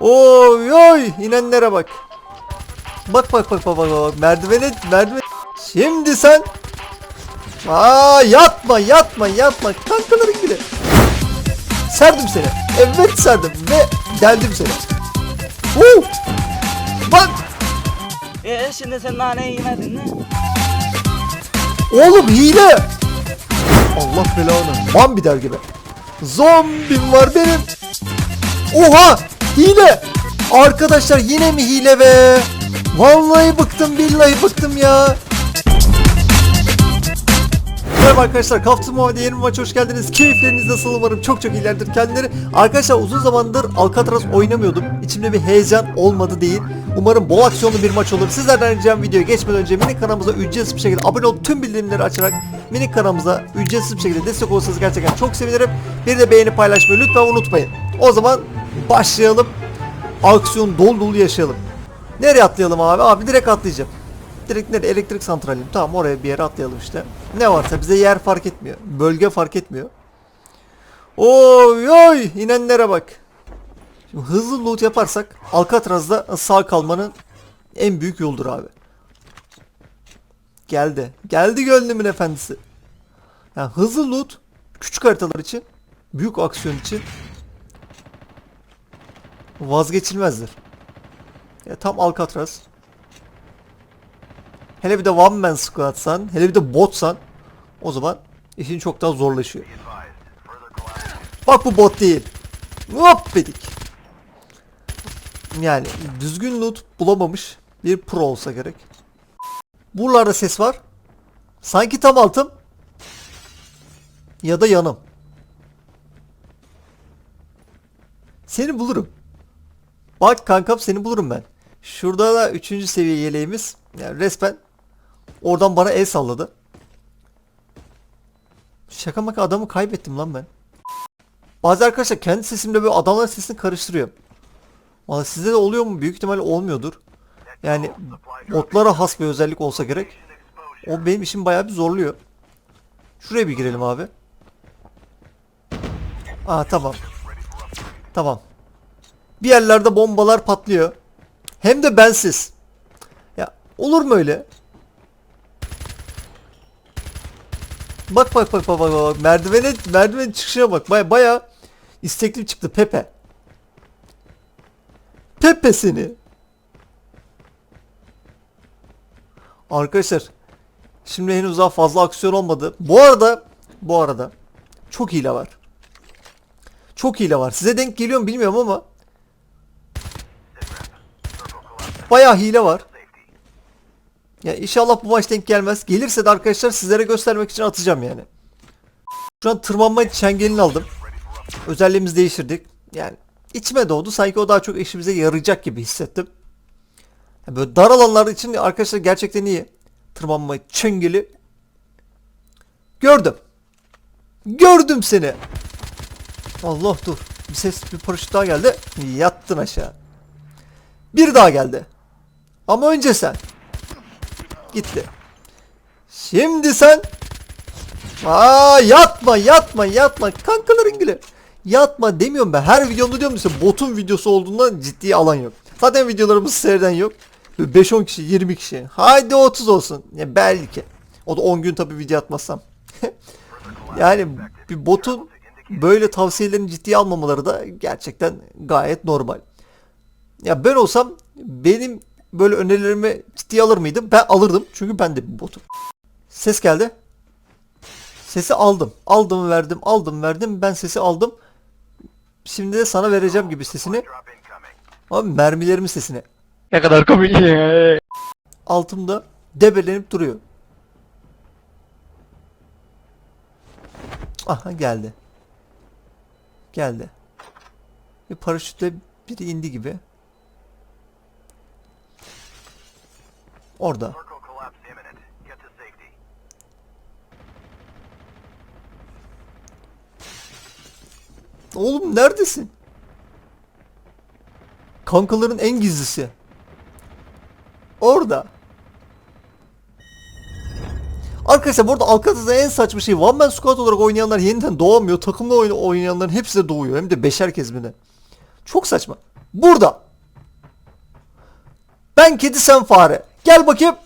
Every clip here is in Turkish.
Oy oy inenlere bak. Bak bak bak bak bak bak merdivene merdiven. Şimdi sen Aa yatma yatma yatma kankaların gibi. Serdim seni. Evet serdim ve geldim seni. Woo! Bak E şimdi sen naneyi yemedin mi? oğlum hile. Allah belanı. Bambi gibi. Zombim var benim. Oha hile. Arkadaşlar yine mi hile be? Vallahi bıktım billahi bıktım ya. Merhaba arkadaşlar Kaftı Muhammed'e yeni maça hoş geldiniz. Keyifleriniz nasıl umarım çok çok iyilerdir kendileri. Arkadaşlar uzun zamandır Alcatraz oynamıyordum. İçimde bir heyecan olmadı değil. Umarım bol aksiyonlu bir maç olur. Sizlerden ricam videoya geçmeden önce minik kanalımıza ücretsiz bir şekilde abone olup tüm bildirimleri açarak minik kanalımıza ücretsiz bir şekilde destek olursanız gerçekten çok sevinirim. Bir de beğeni paylaşmayı lütfen unutmayın. O zaman başlayalım. Aksiyon dolu dolu yaşayalım. Nereye atlayalım abi? Abi direkt atlayacağım. Direkt nereye? Elektrik santraliyim. Tamam oraya bir yere atlayalım işte. Ne varsa bize yer fark etmiyor. Bölge fark etmiyor. Oy oy inenlere bak. Şimdi hızlı loot yaparsak Alcatraz'da sağ kalmanın en büyük yoldur abi. Geldi. Geldi gönlümün efendisi. Yani hızlı loot küçük haritalar için, büyük aksiyon için vazgeçilmezdir. Ya tam Alcatraz. Hele bir de one man squadsan, hele bir de botsan o zaman işin çok daha zorlaşıyor. Bak bu bot değil. Hop dedik. Yani düzgün loot bulamamış bir pro olsa gerek. Buralarda ses var. Sanki tam altım. Ya da yanım. Seni bulurum. Bak kankam seni bulurum ben. Şurada da 3. seviye yeleğimiz. Yani resmen oradan bana el salladı. Şaka maka adamı kaybettim lan ben. Bazı arkadaşlar kendi sesimle böyle adamların sesini karıştırıyor. Valla sizde de oluyor mu? Büyük ihtimalle olmuyordur. Yani botlara has bir özellik olsa gerek. O benim işim bayağı bir zorluyor. Şuraya bir girelim abi. Aa tamam. Tamam. Bir yerlerde bombalar patlıyor. Hem de bensiz. Ya olur mu öyle? Bak bak bak bak bak bak merdivene merdiven çıkışına bak baya baya istekli çıktı Pepe. Pepe seni. Arkadaşlar şimdi henüz daha fazla aksiyon olmadı. Bu arada bu arada çok hile var. Çok hile var. Size denk geliyor mu bilmiyorum ama Bayağı hile var. Ya inşallah bu maç denk gelmez. Gelirse de arkadaşlar sizlere göstermek için atacağım yani. Şu an tırmanma çengelini aldım. Özelliğimizi değiştirdik. Yani içime doğdu. Sanki o daha çok işimize yarayacak gibi hissettim. Yani böyle dar alanlar için arkadaşlar gerçekten iyi. Tırmanma çengeli. Gördüm. Gördüm seni. Allah dur. Bir ses bir paraşüt daha geldi. Yattın aşağı. Bir daha geldi. Ama önce sen. Gitti. Şimdi sen. Aa yatma yatma yatma. Kankaların gülü. Yatma demiyorum ben. Her videomda diyorum işte botun videosu olduğundan ciddiye alan yok. Zaten videolarımız seyreden yok. 5-10 kişi 20 kişi. Haydi 30 olsun. Ya belki. O da 10 gün tabii video atmazsam. yani bir botun böyle tavsiyelerini ciddiye almamaları da gerçekten gayet normal. Ya ben olsam benim böyle önerilerimi ciddiye alır mıydım? Ben alırdım. Çünkü ben de bir botum. Ses geldi. Sesi aldım. Aldım verdim. Aldım verdim. Ben sesi aldım. Şimdi de sana vereceğim gibi sesini. Abi mermilerimin sesini. Ne kadar komik. Altımda debelenip duruyor. Aha geldi. Geldi. Bir paraşütle biri indi gibi. Orada. Oğlum neredesin? Kankaların en gizlisi. Orada. Arkadaşlar burada Alcatraz'da en saçma şey One Man Squad olarak oynayanlar yeniden doğamıyor. Takımla oynayanların hepsi de doğuyor. Hem de beşer kez mi ne? Çok saçma. Burada. Ben kedi sen fare. Gel bakayım.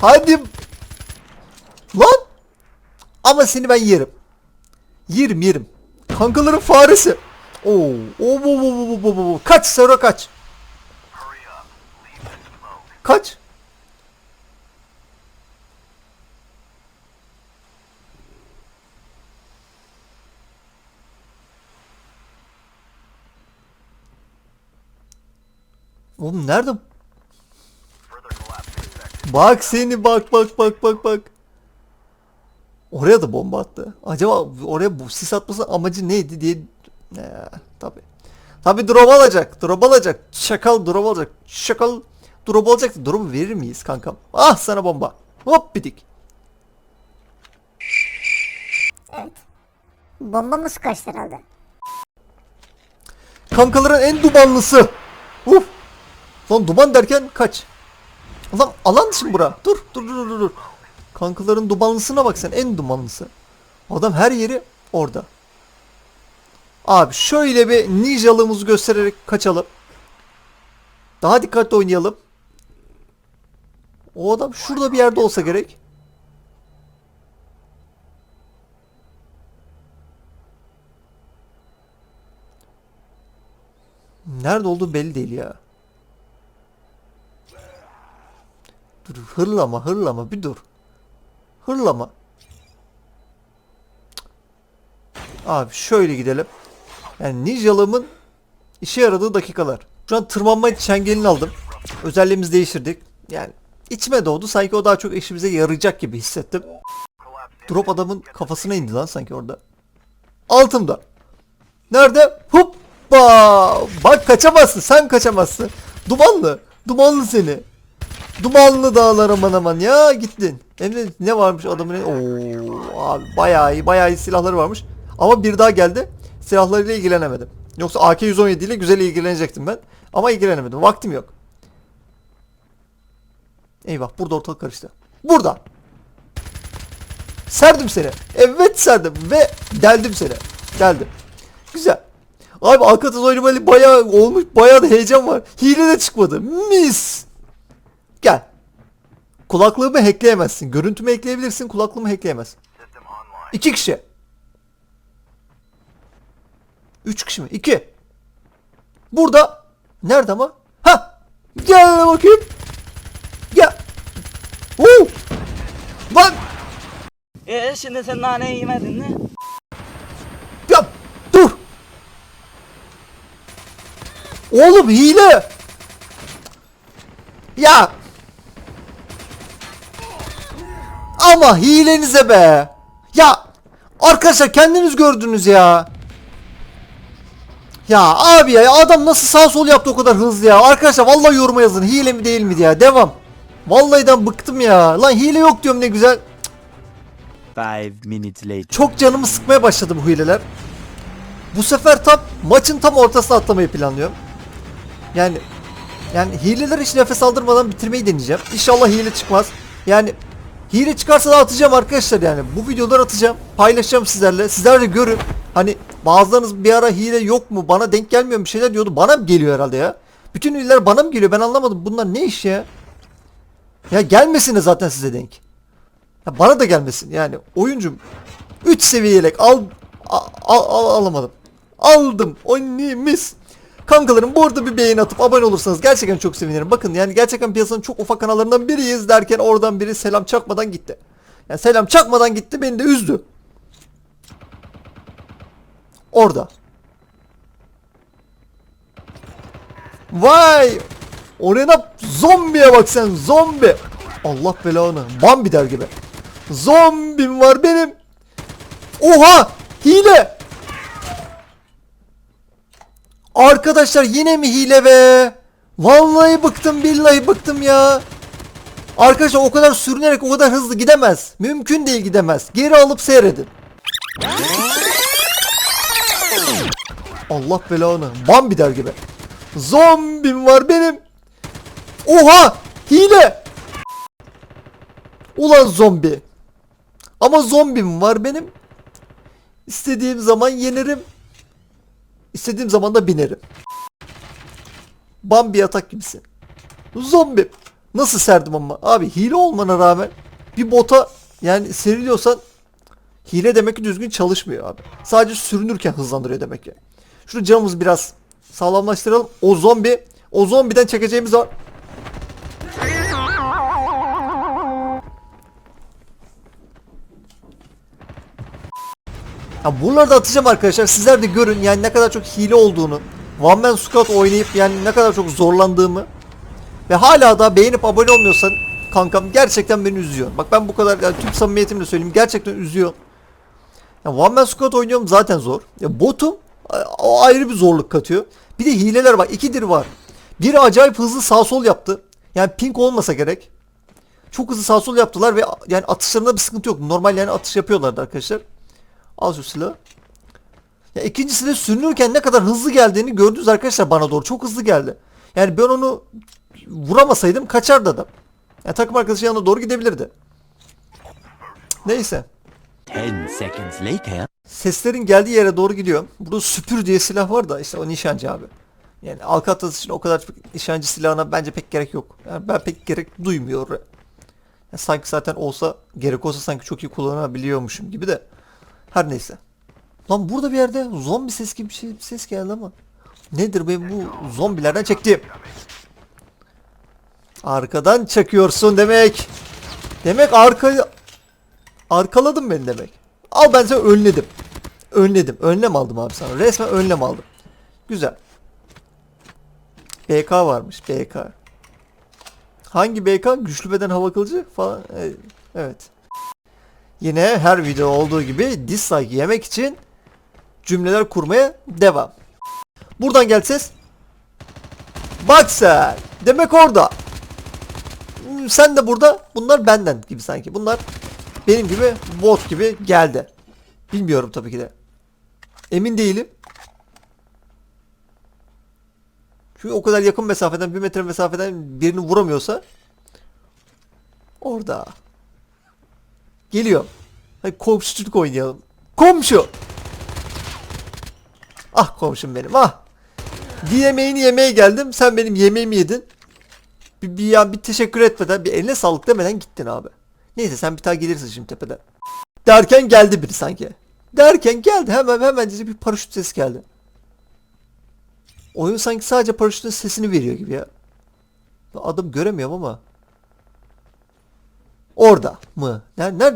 Hadi. Lan. Ama seni ben yerim. Yerim yerim. Kankaların faresi. Oo. Oo, oo, oo, oo, oo, oo. Kaç Sero kaç. Kaç. Oğlum nerede? Bak seni bak bak bak bak bak. Oraya da bomba attı. Acaba oraya bu sis atmasının amacı neydi diye. Ne tabi. Tabi drop alacak. Drop alacak. Şakal drop alacak. Şakal drop alacak. Drop'u verir miyiz kankam? Ah sana bomba. Hop bitik. Evet. Bombamız kaçtı herhalde. Kankaların en dumanlısı. Uf. Lan duman derken kaç. Lan alan dışı bura. Dur dur dur dur dur. Kankaların dumanlısına bak sen en dumanlısı. Adam her yeri orada. Abi şöyle bir ninjalığımızı göstererek kaçalım. Daha dikkatli oynayalım. O adam şurada bir yerde olsa gerek. Nerede olduğu belli değil ya. Dur hırlama hırlama bir dur. Hırlama. Abi şöyle gidelim. Yani ninjalığımın işe yaradığı dakikalar. Şu an tırmanma çengelini aldım. Özelliğimizi değiştirdik. Yani içime doğdu. Sanki o daha çok işimize yarayacak gibi hissettim. Drop adamın kafasına indi lan sanki orada. Altımda. Nerede? Hoppa! Bak kaçamazsın. Sen kaçamazsın. Dumanlı. Dumanlı seni. Dumanlı dağlar aman aman ya gittin. Hem de ne varmış adamın Oo abi bayağı iyi bayağı iyi silahları varmış. Ama bir daha geldi. Silahlarıyla ilgilenemedim. Yoksa AK-117 ile güzel ilgilenecektim ben. Ama ilgilenemedim. Vaktim yok. Eyvah burada ortalık karıştı. Burada. Serdim seni. Evet serdim ve deldim seni. Deldim. Güzel. Abi Alcatraz oynamayı bayağı olmuş. Bayağı da heyecan var. Hile de çıkmadı. Mis. Gel. Kulaklığımı hackleyemezsin. Görüntümü ekleyebilirsin. Kulaklığımı hackleyemezsin. İki kişi. Üç kişi mi? İki. Burada. Nerede ama? Ha. Gel bakayım. Gel. Oo. Lan. E şimdi sen nane yemedin mi? Ya dur. Oğlum hile. Ya. Ama hilenize be. Ya arkadaşlar kendiniz gördünüz ya. Ya abi ya adam nasıl sağ sol yaptı o kadar hızlı ya. Arkadaşlar vallahi yoruma yazın hile mi değil mi diye. Devam. Vallahiden bıktım ya. Lan hile yok diyorum ne güzel. Five minutes later. Çok canımı sıkmaya başladı bu hileler. Bu sefer tam maçın tam ortasına atlamayı planlıyorum. Yani yani hileler hiç nefes aldırmadan bitirmeyi deneyeceğim. İnşallah hile çıkmaz. Yani hile çıkarsa da atacağım arkadaşlar yani. Bu videoları atacağım. Paylaşacağım sizlerle. Sizler de görün. Hani bazılarınız bir ara hile yok mu? Bana denk gelmiyor? Bir şeyler diyordu. Bana mı geliyor herhalde ya? Bütün hileler bana mı geliyor? Ben anlamadım. Bunlar ne iş ya? Ya gelmesin de zaten size denk. Ya bana da gelmesin yani oyuncum 3 seviye yelek al, al, al, al- alamadım. Aldım. O ne mis. Kankalarım bu arada bir beğeni atıp abone olursanız gerçekten çok sevinirim. Bakın yani gerçekten piyasanın çok ufak kanallarından biriyiz derken oradan biri selam çakmadan gitti. Yani selam çakmadan gitti beni de üzdü. Orada. Vay! Oraya zombiye bak sen zombi. Allah belanı. Bambi der gibi. Zombim var benim. Oha! Hile! Arkadaşlar yine mi hile be? Vallahi bıktım billahi bıktım ya. Arkadaşlar o kadar sürünerek o kadar hızlı gidemez. Mümkün değil gidemez. Geri alıp seyredin. Allah belanı. Bambi der gibi. Zombim var benim. Oha! Hile! Ulan zombi. Ama zombim var benim. İstediğim zaman yenirim. İstediğim zaman da binerim. Bambi atak gibisin. Zombi. Nasıl serdim ama. Abi hile olmana rağmen bir bota yani seriliyorsan hile demek ki düzgün çalışmıyor abi. Sadece sürünürken hızlandırıyor demek ki. Şunu camımızı biraz sağlamlaştıralım. O zombi o zombiden çekeceğimiz var. Ya buraları da atacağım arkadaşlar. Sizler de görün yani ne kadar çok hile olduğunu. One Man Squad oynayıp yani ne kadar çok zorlandığımı. Ve hala da beğenip abone olmuyorsan kankam gerçekten beni üzüyor. Bak ben bu kadar yani tüm samimiyetimle söyleyeyim gerçekten üzüyor. Ya One Man Squad oynuyorum zaten zor. Ya botum o ayrı bir zorluk katıyor. Bir de hileler var. ikidir var. Biri acayip hızlı sağ sol yaptı. Yani pink olmasa gerek. Çok hızlı sağ sol yaptılar ve yani atışlarında bir sıkıntı yok. Normal yani atış yapıyorlardı arkadaşlar. Al şu silahı. Ya ikincisi de sürünürken ne kadar hızlı geldiğini gördünüz arkadaşlar bana doğru. Çok hızlı geldi. Yani ben onu vuramasaydım kaçardı adam. Yani takım arkadaşı yanına doğru gidebilirdi. Neyse. 10 seconds later. Seslerin geldiği yere doğru gidiyor. Burada süpür diye silah var da işte o nişancı abi. Yani Alcatraz için o kadar nişancı silahına bence pek gerek yok. Yani ben pek gerek duymuyorum. Yani sanki zaten olsa gerek olsa sanki çok iyi kullanabiliyormuşum gibi de. Her neyse. Lan burada bir yerde zombi ses gibi bir şey bir ses geldi ama. Nedir benim bu zombilerden çektiğim? Arkadan çekiyorsun demek. Demek arka arkaladın beni demek. Al ben seni önledim. Önledim. Önlem aldım abi sana. Resmen önlem aldım. Güzel. BK varmış. BK. Hangi BK? Güçlü beden hava kılıcı falan. Evet. Yine her video olduğu gibi dislike yemek için cümleler kurmaya devam. Buradan gel ses. Bak sen. Demek orada. Hmm, Sen de burada. Bunlar benden gibi sanki. Bunlar benim gibi bot gibi geldi. Bilmiyorum tabii ki de. Emin değilim. Çünkü o kadar yakın mesafeden bir metre mesafeden birini vuramıyorsa orada. Geliyor. Hadi komşuculuk oynayalım. Komşu. Ah komşum benim ah. Bir yemeğini yemeye geldim. Sen benim yemeğimi yedin. Bir, bir, ya bir teşekkür etmeden bir eline sağlık demeden gittin abi. Neyse sen bir daha gelirsin şimdi tepeden. Derken geldi biri sanki. Derken geldi hemen hemen bir paraşüt sesi geldi. Oyun sanki sadece paraşütün sesini veriyor gibi ya. Adım göremiyorum ama. Orada mı? Ner ner?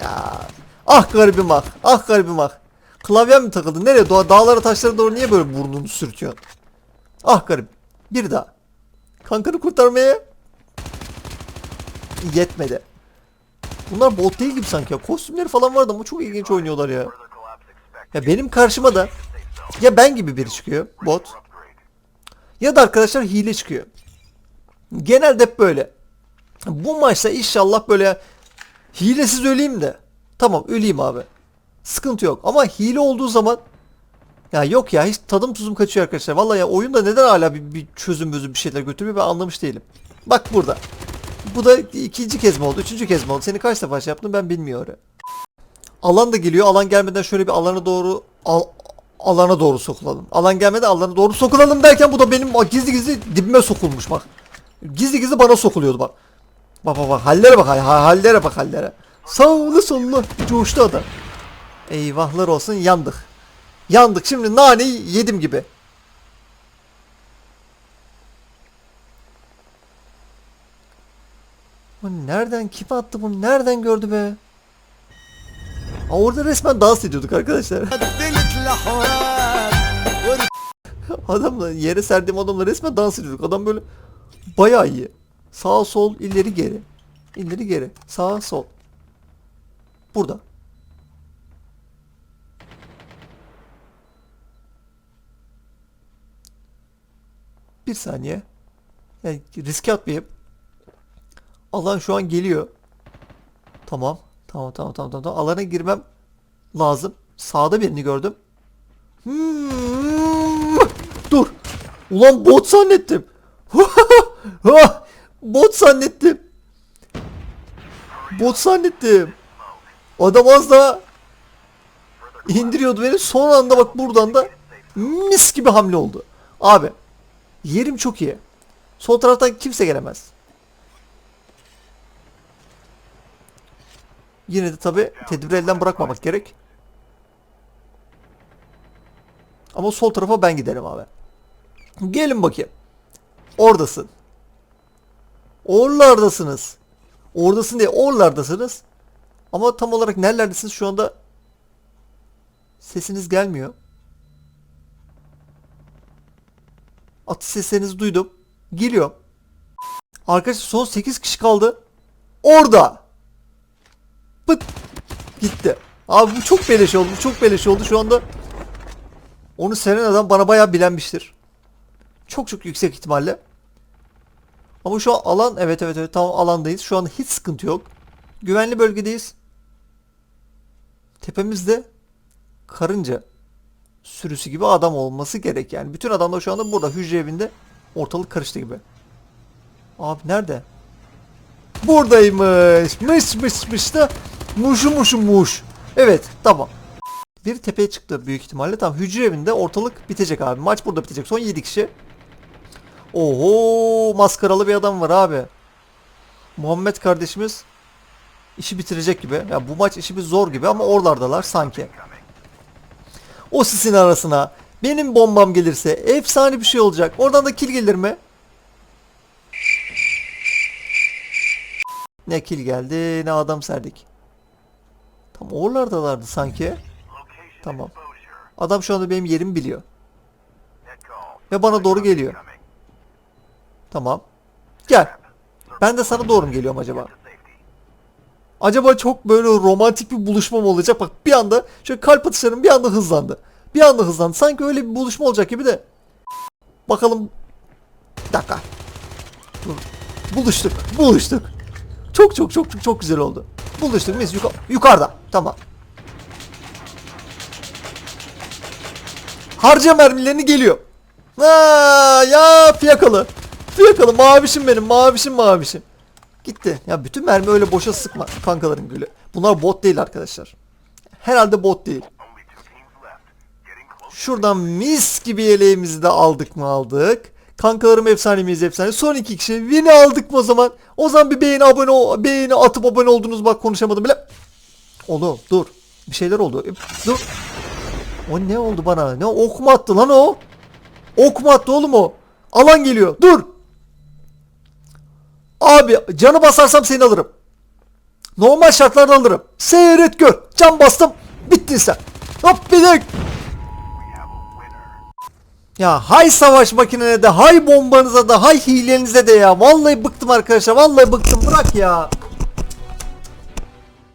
Ya. Ah garibim ah. Ah garibim ah. Klavyem mi takıldı? Nereye? Doğa, dağlara taşlara doğru niye böyle burnunu sürtüyorsun? Ah garip. Bir daha. Kankanı kurtarmaya yetmedi. Bunlar bot değil gibi sanki ya. Kostümleri falan vardı ama çok ilginç oynuyorlar ya. Ya benim karşıma da ya ben gibi biri çıkıyor bot. Ya da arkadaşlar hile çıkıyor. Genelde hep böyle. Bu maçta inşallah böyle hilesiz öleyim de. Tamam öleyim abi. Sıkıntı yok. Ama hile olduğu zaman ya yok ya hiç tadım tuzum kaçıyor arkadaşlar. Vallahi ya oyunda neden hala bir, bir çözüm bir şeyler götürüyor ben anlamış değilim. Bak burada. Bu da ikinci kez mi oldu? Üçüncü kez mi oldu? Seni kaç defa şey yaptım ben bilmiyorum. Alan da geliyor. Alan gelmeden şöyle bir alana doğru al, alana doğru sokulalım. Alan gelmeden alana doğru sokulalım derken bu da benim gizli gizli dibime sokulmuş bak. Gizli gizli bana sokuluyordu bak. Bak bak bak hallere bak ha- hallere bak hallere. Sağlı sollu coştu adam. Eyvahlar olsun yandık. Yandık şimdi naneyi yedim gibi. Bu nereden kim attı bunu nereden gördü be? Aa, orada resmen dans ediyorduk arkadaşlar. adamla yere serdiğim adamla resmen dans ediyorduk. Adam böyle bayağı iyi. Sağ sol ileri geri. İleri geri. Sağ sol. Burada. Bir saniye. Yani riske atmayayım. Alan şu an geliyor. Tamam. Tamam tamam tamam tamam. Alana girmem lazım. Sağda birini gördüm. Hmm. Dur. Ulan bot zannettim. bot zannettim. Bot zannettim. Adam az daha indiriyordu beni. Son anda bak buradan da Mis gibi hamle oldu. Abi yerim çok iyi. Sol taraftan kimse gelemez. Yine de tabi tedbiri elden bırakmamak gerek. Ama sol tarafa ben giderim abi. Gelin bakayım. Oradasın. Oralardasınız. Oradasın diye oralardasınız. Ama tam olarak nerelerdesiniz şu anda sesiniz gelmiyor. Atış seslerinizi duydum. Geliyor. Arkadaşlar son 8 kişi kaldı. Orada. Pıt. Gitti. Abi bu çok beleş oldu. Bu çok beleş oldu. Şu anda onu seven adam bana bayağı bilenmiştir. Çok çok yüksek ihtimalle. Ama şu an alan evet evet evet tamam alandayız. Şu an hiç sıkıntı yok. Güvenli bölgedeyiz. Tepemizde karınca sürüsü gibi adam olması gerek yani. Bütün adamlar şu anda burada hücre evinde ortalık karıştı gibi. Abi nerede? Buradaymış. Mış mış mış da muşu muşu muş. Evet tamam. Bir tepeye çıktı büyük ihtimalle. Tamam hücre evinde ortalık bitecek abi. Maç burada bitecek. Son 7 kişi. Oho maskaralı bir adam var abi. Muhammed kardeşimiz işi bitirecek gibi. Ya bu maç işimiz zor gibi ama oralardalar sanki. O sisin arasına benim bombam gelirse efsane bir şey olacak. Oradan da kill gelir mi? Ne kill geldi ne adam serdik. Tam oralardalardı sanki. Tamam. Adam şu anda benim yerimi biliyor. Ve bana doğru geliyor. Tamam. Gel. Ben de sana doğru mu geliyorum acaba? Acaba çok böyle romantik bir buluşma mı olacak? Bak bir anda şöyle kalp atışlarım bir anda hızlandı. Bir anda hızlandı. Sanki öyle bir buluşma olacak gibi de. Bakalım. Bir dakika. Dur. Buluştuk. Buluştuk. Çok çok çok çok çok güzel oldu. Buluştuk. Biz yuka- yukarıda. Tamam. Harca mermilerini geliyor. Ha ya fiyakalı. Fiyakalı mavişim benim mavişim mavişim. Gitti. Ya bütün mermi öyle boşa sıkma kankaların gülü. Bunlar bot değil arkadaşlar. Herhalde bot değil. Şuradan mis gibi yeleğimizi de aldık mı aldık. Kankalarım efsane miyiz efsane. Son iki kişi win'i aldık mı o zaman? O zaman bir beğeni abone beğeni atıp abone oldunuz bak konuşamadım bile. Oğlum dur. Bir şeyler oldu. Dur. O ne oldu bana? Ne ok mu attı lan o? Ok mu attı oğlum o? Alan geliyor. Dur. Abi canı basarsam seni alırım. Normal şartlarda alırım. Seyret gör. Can bastım. Bittin sen. Hop bir de. Ya hay savaş makinene de hay bombanıza da hay hilenize de ya. Vallahi bıktım arkadaşlar. Vallahi bıktım. Bırak ya.